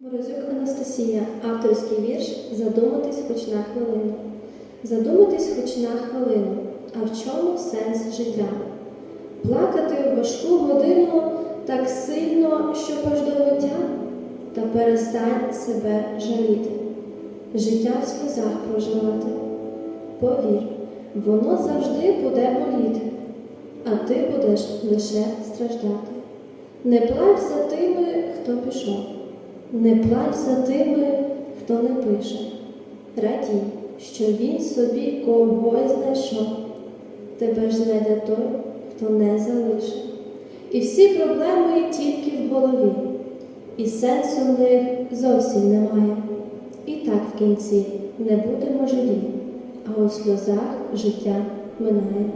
Морозюк Анастасія, авторський вірш Задуматись хоч на хвилину. Задуматись хоч на хвилину, а в чому сенс життя? Плакати в важку годину так сильно, що аж до виття? Та перестань себе жаліти, життя в сльозах проживати. Повір, воно завжди буде боліти, а ти будеш лише страждати. Не плач за тими, хто пішов. Не плач за тими, хто не пише. Радій, що він собі когось знайшов. Тебе ж знайде той, хто не залишить. І всі проблеми тільки в голові, і сенсу в них зовсім немає. І так в кінці не будемо живі, а у сльозах життя минає.